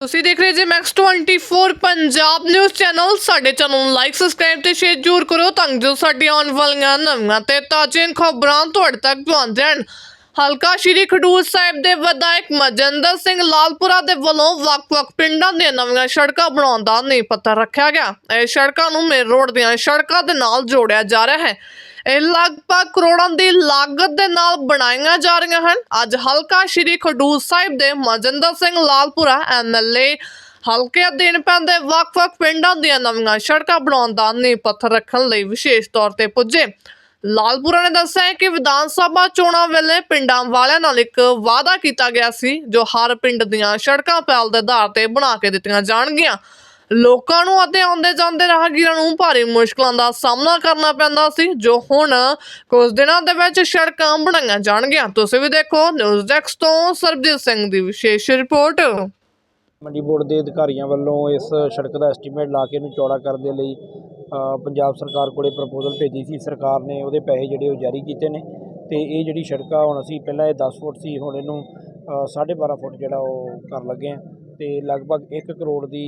ਤੁਸੀਂ ਦੇਖ ਰਹੇ ਜੇ ਮੈਕਸ 24 ਪੰਜਾਬ ਨਿਊਜ਼ ਚੈਨਲ ਸਾਡੇ ਚੈਨਲ ਨੂੰ ਲਾਈਕ ਸਬਸਕ੍ਰਾਈਬ ਤੇ ਸ਼ੇਅਰ ਜ਼ਰੂਰ ਕਰੋ ਤਾਂ ਜੋ ਸਾਡੀਆਂ ਆਉਣ ਵਾਲੀਆਂ ਨਵੀਆਂ ਤੇ ਤਾਜ਼ੀਆਂ ਖਬਰਾਂ ਤੁਹਾਡੇ ਤੱਕ ਪਹੁੰਚ ਜਾਣ। ਹਲਕਾ ਸ਼੍ਰੀ ਖਡੂਰ ਸਾਹਿਬ ਦੇ ਵਿਧਾਇਕ ਮਜਿੰਦਰ ਸਿੰਘ ਲਾਲਪੁਰਾ ਦੇ ਵੱਲੋਂ ਵੱਖ-ਵੱਖ ਪਿੰਡਾਂ ਦੀਆਂ ਨਵੀਆਂ ਸੜਕਾਂ ਬਣਾਉਣ ਦਾ ਨੀਂਹ ਪੱਥਰ ਰੱਖਿਆ ਗਿਆ। ਇਹ ਸੜਕਾਂ ਨੂੰ ਮੇਨ ਰੋਡ ਦੀਆਂ ਸੜਕਾਂ ਦੇ ਨਾਲ ਜੋੜਿਆ ਜਾ ਰਿਹਾ ਹੈ। ਇਹ ਲਗਭਗ ਕਰੋੜਾਂ ਦੀ ਲਾਗਤ ਦੇ ਨਾਲ ਬਣਾਈਆਂ ਜਾ ਰਹੀਆਂ ਹਨ। ਅੱਜ ਹਲਕਾ ਸ਼੍ਰੀ ਖਡੂਰ ਸਾਹਿਬ ਦੇ ਮਜਿੰਦਰ ਸਿੰਘ ਲਾਲਪੁਰਾ ਐਮਐਲਏ ਹਲਕੇ ਅਧੀਨ ਪੈਂਦੇ ਵੱਖ-ਵੱਖ ਪਿੰਡਾਂ ਦੀਆਂ ਨਵੀਆਂ ਸੜਕਾਂ ਬਣਾਉਣ ਦਾ ਨੀਂਹ ਪੱਥਰ ਰੱਖਣ ਲਈ ਵਿਸ਼ੇਸ਼ ਤੌਰ ਤੇ ਪੁੱਜੇ। ਲਾਲਪੁਰਾ ਨੇ ਦੱਸਿਆ ਹੈ ਕਿ ਵਿਧਾਨ ਸਭਾ ਚੋਣਾਂ ਵੇਲੇ ਪਿੰਡਾਂ ਵਾਲਿਆਂ ਨਾਲ ਇੱਕ ਵਾਅਦਾ ਕੀਤਾ ਗਿਆ ਸੀ, ਜੋ ਹਰ ਪਿੰਡ ਦੀਆਂ ਸੜਕਾਂ ਪਹਿਲ ਦੇ ਆਧਾਰ ਤੇ ਬਣਾ ਕੇ ਦਿੱਤੀਆਂ ਜਾਣਗੀਆਂ। ਲੋਕਾਂ ਨੂੰ ਅਤੇ ਆਉਂਦੇ ਜਾਂਦੇ ਰਾਹਗੀਰਾਂ ਨੂੰ ਭਾਰੀ ਮੁਸ਼ਕਲਾਂ ਦਾ ਸਾਹਮਣਾ ਕਰਨਾ ਪੈਂਦਾ ਸੀ ਜੋ ਹੁਣ ਕੁਝ ਦਿਨਾਂ ਦੇ ਵਿੱਚ ਸੜਕਾਂ ਬਣਾਈਆਂ ਜਾਣਗੀਆਂ। ਤੁਸੀਂ ਵੀ ਦੇਖੋ ਨਿਊਜ਼ ਡੈਸਕ ਤੋਂ ਸਰਬਜੀਤ ਸਿੰਘ ਦੀ ਵਿਸ਼ੇਸ਼ ਰਿਪੋਰਟ। ਮੰਡੀ ਬੋਰਡ ਦੇ ਅਧਿਕਾਰੀਆਂ ਵੱਲੋਂ ਇਸ ਸੜਕ ਦਾ ਐਸਟੀਮੇਟ ਲਾ ਕੇ ਇਹਨੂੰ ਚੌੜਾ ਕਰਨ ਦੇ ਲਈ ਪੰਜਾਬ ਸਰਕਾਰ ਕੋਲੇ ਪ੍ਰਪੋਜ਼ਲ ਭੇਜੀ ਸੀ। ਸਰਕਾਰ ਨੇ ਉਹਦੇ ਪੈਸੇ ਜਿਹੜੇ ਉਹ ਜਾਰੀ ਕੀਤੇ ਨੇ ਤੇ ਇਹ ਜਿਹੜੀ ਸੜਕ ਆ ਹੁਣ ਅਸੀਂ ਪਹਿਲਾਂ ਇਹ 10 ਫੁੱਟ ਸੀ ਹੁਣ ਇਹਨੂੰ ਅ, ਸਾਢੇ 12 ਫੁੱਟ ਜਿਹੜਾ ਉਹ ਕਰ ਲੱਗੇ ਆ ਤੇ ਲਗਭਗ 1 ਕਰੋੜ ਦੀ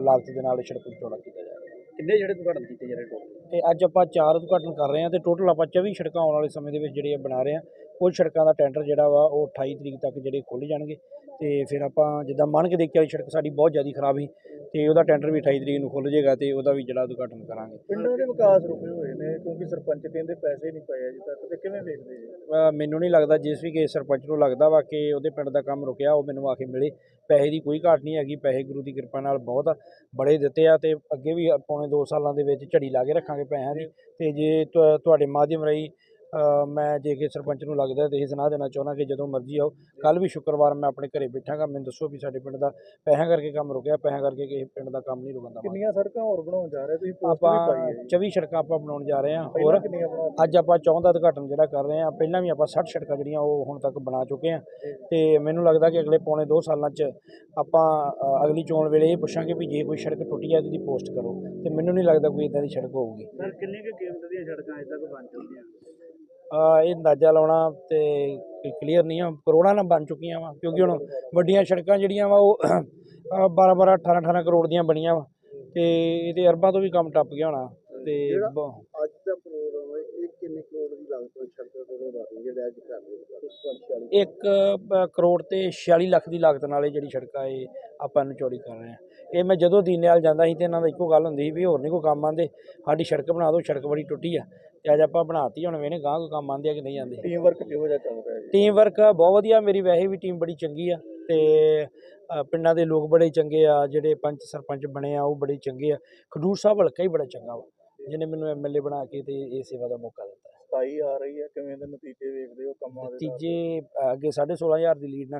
ਲਾਗਤ ਦੇ ਨਾਲ ਇਹ ਸੜਕ ਚੌੜਾ ਕੀਤਾ ਜਾ ਰਿਹਾ ਕਿੰਨੇ ਜਿਹੜੇ ਉਦਘਾਟਨ ਕੀਤੇ ਜਾ ਰਹੇ ਟੋਟਲ ਤੇ ਅੱਜ ਆਪਾਂ ਚਾਰ ਉਦਘਾਟਨ ਕਰ ਰਹੇ ਹਾਂ ਤੇ ਟੋਟਲ ਆਪਾਂ 24 ਸੜਕਾਂ ਆਉਣ ਵਾਲੇ ਸਮੇਂ ਦੇ ਵਿੱਚ ਜਿਹੜੀਆਂ ਬਣਾ ਰਹੇ ਹਾਂ ਕੁਝ ਸੜਕਾਂ ਦਾ ਟੈਂਡਰ ਜਿਹੜਾ ਵਾ ਉਹ 28 ਤਰੀਕ ਤੱਕ ਜਿਹੜੇ ਖੁੱਲ੍ਹ ਜਾਣਗੇ ਤੇ ਫਿਰ ਆਪਾਂ ਜਿੱਦਾਂ ਮੰਨ ਕੇ ਦੇਖਿਆ ਸੜਕ ਸਾਡੀ ਬਹੁਤ ਜ਼ਿਆਦਾ ਖਰਾਬ ਸੀ ਤੇ ਉਹਦਾ ਟੈਂਡਰ ਵੀ 28 ਤਰੀਕ ਨੂੰ ਖੁੱਲ੍ਹ ਜਾਏਗਾ ਤੇ ਉਹਦਾ ਵੀ ਜਿਹੜਾ ਉਦਘਾਟਨ ਕਰਾਂਗੇ। ਪਿੰਡਾਂ ਦੇ ਵਿਕਾਸ ਰੁਕੇ ਹੋਏ ਨੇ ਕਿਉਂਕਿ ਸਰਪੰਚ ਕਹਿੰਦੇ ਪੈਸੇ ਨਹੀਂ ਪਏ ਅਜੇ ਤੱਕ ਤੇ ਕਿਵੇਂ ਵੇਖਦੇ ਜੀ? ਮੈਨੂੰ ਨਹੀਂ ਲੱਗਦਾ ਜਿਸ ਵੀ ਕਿਸੇ ਸਰਪੰਚ ਨੂੰ ਲੱਗਦਾ ਵਾ ਕਿ ਉਹਦੇ ਪਿੰਡ ਦਾ ਕੰਮ ਰੁਕਿਆ ਉਹ ਮੈਨੂੰ ਆ ਕੇ ਮਿਲੇ। ਪੈਸੇ ਦੀ ਕੋਈ ਘਾਟ ਨਹੀਂ ਹੈਗੀ ਪੈਸੇ ਗੁਰੂ ਦੀ ਕਿਰਪਾ ਨਾਲ ਬਹੁਤ ਬੜੇ ਦਿੱਤੇ ਆ ਤੇ ਅੱਗੇ ਵੀ ਪੌਣੇ 2 ਸਾਲਾਂ ਦੇ ਵਿੱਚ ਝੜੀ ਲਾ ਕੇ ਰੱਖਾਂਗੇ ਪੈਸਿਆਂ ਦੀ। ਤੇ ਜੇ ਤੁਹਾਡੇ ਮਾਧਿਅਮ ਰਾਹੀਂ ਮੈਂ ਜੇ ਕਿ ਸਰਪੰਚ ਨੂੰ ਲੱਗਦਾ ਤੇ ਇਹ ਸੁਣਾ ਦੇਣਾ ਚਾਹੁੰਦਾ ਕਿ ਜਦੋਂ ਮਰਜ਼ੀ ਆਓ। ਕੱਲ ਵੀ ਸ਼ੁੱਕਰਵਾਰ ਮੈਂ ਆਪਣੇ ਘਰੇ ਬੈਠਾਂਗਾ ਮੈਨੂੰ ਦੱਸੋ ਵੀ ਸਾਡੇ ਪਿੰਡ ਦਾ ਪੈਸਿਆਂ ਕਰਕੇ ਕੰਮ ਰੁਕਿਆ ਪੈਸਿਆਂ ਕਰਕੇ ਕਿਸੇ ਪਿੰਡ ਦਾ ਕੰਮ ਨਹੀਂ ਰੁਕਦਾ। ਕਿੰਨੀਆਂ ਸੜਕਾਂ ਹੋਰ ਬਣਾਉਣ ਜਾ ਰਹੇ ਤੁਸੀਂ ਆਪਾਂ ਵੀ ਪਾਈ ਹੈ ਜੀ। 24 ਸੜਕਾਂ ਆਪਾਂ ਬਣਾਉਣ ਜਾ ਰਹੇ ਹਾਂ ਹੋਰ ਅੱਜ ਆਪਾਂ ਚੌਂ ਦਾ ਉਦਘਾਟਨ ਜਿਹੜਾ ਕਰ ਰਹੇ ਹਾਂ ਪਹਿਲਾਂ ਵੀ ਆਪਾਂ 60 ਸੜਕਾਂ ਜਿਹੜੀਆਂ ਉਹ ਹੁਣ ਤੱਕ ਬਣਾ ਚੁੱਕੇ ਹਾਂ। ਤੇ ਮੈਨੂੰ ਲੱਗਦਾ ਕਿ ਅਗਲੇ ਪੌਣੇ 2 ਸਾਲਾਂ 'ਚ ਆਪਾਂ ਅਗਲੀ ਚੋਣ ਵੇਲੇ ਇਹ ਪੁੱਛਾਂਗੇ ਵੀ ਜੇ ਕੋਈ ਸੜਕ ਟੁੱਟੀ ਹੈ ਤਾਂ ਪੋਸਟ ਕਰੋ। ਤੇ ਮੈਨੂੰ ਨਹੀਂ ਲੱਗਦਾ ਕੋਈ ਇਦਾਂ ਦੀ ਸੜਕ ਹੋਊਗੀ। ਸਰ ਕਿੰਨੇ ਕੁ ਕੀਮਤ ਦੀਆਂ ਸੜਕਾਂ ਅਜੇ ਤੱਕ ਬਣ ਚੁੱਕੀਆਂ? ਇਹ ਅੰਦਾਜ਼ਾ ਲਾਉਣਾ ਤੇ ਕਲੀਅਰ ਨਹੀਂ ਆ। ਕਰੋੜਾਂ ਨਾਲ ਬਣ ਚੁੱਕੀਆਂ ਵਾ ਕਿਉਂਕਿ ਹੁਣ ਵੱਡੀਆਂ ਸੜਕਾਂ ਜਿਹੜੀਆਂ ਵਾ ਉਹ 12 12 18 18 ਕਰੋੜ ਦੀਆਂ ਬਣੀਆਂ ਵਾ। ਤੇ ਇਹਦੇ ਅਰਬਾਂ ਤੋਂ ਵੀ ਕੰਮ ਟੱਪ ਗਿਆ ਹੋਣਾ। ਤੇ ਅੱਜ ਦਾ ਪ੍ਰੋਗਰਾਮ ਹੈ ਇਹ ਕਿੰਨੇ ਕਰੋੜ ਦੀ ਲਾਗਤ ਵਿੱਚ ਸੜਕਾਂ ਤੋਂ ਬਣਾ ਜਿਹੜੇ ਅੱਜ ਕਰ ਰਹੇ ਇੱਕ ਅ, ਕਰੋੜ ਤੇ 46 ਲੱਖ ਦੀ ਲਾਗਤ ਨਾਲ ਇਹ ਜਿਹੜੀ ਸੜਕ ਆ ਇਹ ਆਪਾਂ ਨੂੰ ਚੌੜੀ ਕਰ ਰਹੇ ਹਾਂ। ਇਹ ਮੈਂ ਜਦੋਂ ਦੀਨਿਆਲ ਜਾਂਦਾ ਸੀ ਤੇ ਇਹਨਾਂ ਦਾ ਇੱਕੋ ਗੱਲ ਹੁੰਦੀ ਸੀ ਵੀ ਹੋਰ ਨਹੀਂ ਕੋਈ ਕੰਮ ਆਂਦੇ ਸਾਡੀ ਸੜਕ ਬਣਾ ਦਿਓ ਸੜਕ ਬੜੀ ਟੁੱਟੀ ਆ ਤੇ ਅੱਜ ਆਪਾਂ ਬਣਾਤੀ ਹੁਣ ਵੇਨੇ ਗਾਂ ਕੋਈ ਕੰਮ ਆਂਦੇ ਆ ਕਿ ਨਹੀਂ ਆਂਦੇ ਟੀਮ ਵਰਕ ਕਿਹੋ ਜਿਹਾ ਚੱਲ ਰਿਹਾ ਜੀ? ਟੀਮ ਵਰਕ ਬਹੁਤ ਵਧੀਆ ਮੇਰੀ ਵੈਸੇ ਵੀ ਟੀਮ ਬੜੀ ਚੰਗੀ ਆ ਤੇ ਪਿੰਡਾਂ ਦੇ ਲੋਕ ਬੜੇ ਚੰਗੇ ਆ ਜਿਹੜੇ ਪੰਚ ਸਰਪੰਚ ਬਣੇ ਆ ਉਹ ਬੜੇ ਚੰਗੇ ਆ। ਖਡੂਰ ਸਾਹਿਬ ਹਲਕਾ ਹੀ ਬੜਾ ਚੰਗਾ ਵਾ ਜਿਹਨੇ ਮੈਨੂੰ ਐਮਐਲਏ ਬਣਾ ਕੇ ਤੇ ਇਹ ਸੇਵਾ ਦਾ ਮੌਕਾ ਦਿੱਤਾ। 27 ਆ ਰਹੀ ਹੈ ਕਿਵੇਂ ਦੇ ਨਤੀਜੇ ਵੇਖਦੇ ਹੋ ਕੰਮਾਂ ਦੇ ਨਾਲ? ਤੀਜੇ ਅ, ਅੱਗੇ 16500 ਦੀ ਲੀਡ ਨਾਲ